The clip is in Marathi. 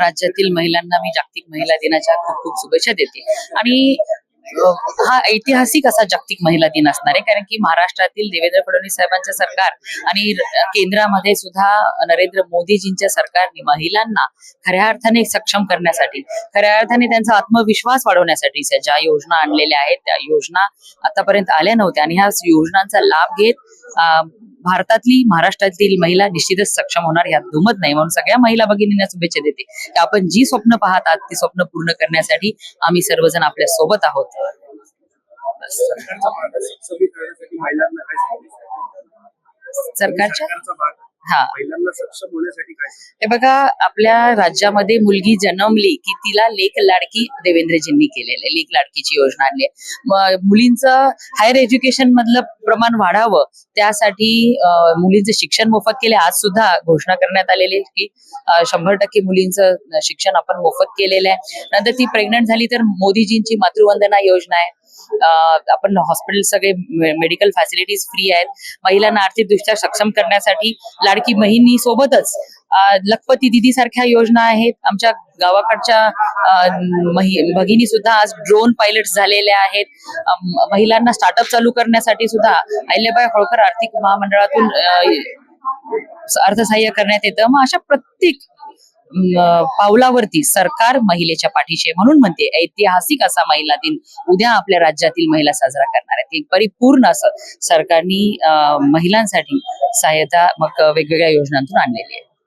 राज्यातील महिलांना मी जागतिक महिला दिनाच्या खूप खूप शुभेच्छा देते. आणि हा ऐतिहासिक असा जागतिक महिला दिन असणार आहे. कारण की महाराष्ट्रातील देवेंद्र फडणवीस साहेबांचं सरकार आणि केंद्रामध्ये सुद्धा नरेंद्र मोदीजींच्या सरकारने महिलांना खऱ्या अर्थाने सक्षम करण्यासाठी खऱ्या अर्थाने त्यांचा आत्मविश्वास वाढवण्यासाठी ज्या योजना आणलेल्या आहेत त्या योजना आतापर्यंत आल्या नव्हत्या. आणि ह्या योजनांचा लाभ घेत भारतातली महाराष्ट्रातील महिला निश्चितच सक्षम होणार यात दुमत नाही म्हणून सगळ्या महिला भगिनींना शुभेच्छा देते. की आपण जी स्वप्न पाहतात ती स्वप्न पूर्ण करण्यासाठी आम्ही सर्वजण आपल्यासोबत आहोत. सरकारच्या? हा. महिलांना सक्षम होण्यासाठी काय? सांगितलं? हे बघा आपल्या राज्यामध्ये मुलगी जन्मली की तिला लेख लाडकी देवेंद्रजींनी केलेलं आहे लेख लाडकीची योजना आणली आहे. मुलींचं हायर एज्युकेशन मधलं प्रमाण वाढावं त्यासाठी मुलींचं शिक्षण मोफत केले. आज सुद्धा घोषणा करण्यात आलेली आहे की शंभर टक्के मुलींचं शिक्षण आपण मोफत केलेलं आहे. नंतर ती प्रेग्नंट झाली तर मोदीजींची मातृवंदना योजना आहे. आपण हॉस्पिटल सगळे मेडिकल फॅसिलिटीज फ्री आहेत. महिलांना आर्थिकदृष्ट्या सक्षम करण्यासाठी लाडकी बहिणी सोबतच लखपती दिदी सारख्या योजना आहेत. आमच्या गावाकडच्या भगिनी सुद्धा आज ड्रोन पायलट झालेल्या आहेत. महिलांना स्टार्टअप चालू करण्यासाठी सुद्धा अहिल्याबाई होळकर आर्थिक महामंडळातून अर्थसहाय्य करण्यात येतं. मग अशा प्रत्येक पावलावरती सरकार महिलेच्या पाठीशी म्हणून म्हणते ऐतिहासिक असा महिला दिन उद्या आपल्या राज्यातील महिला साजरा करणार आहेत. एक परिपूर्ण असं सरकारनी महिलांसाठी सहायता मग वेगवेगळ्या योजनांतून आणलेली आहे.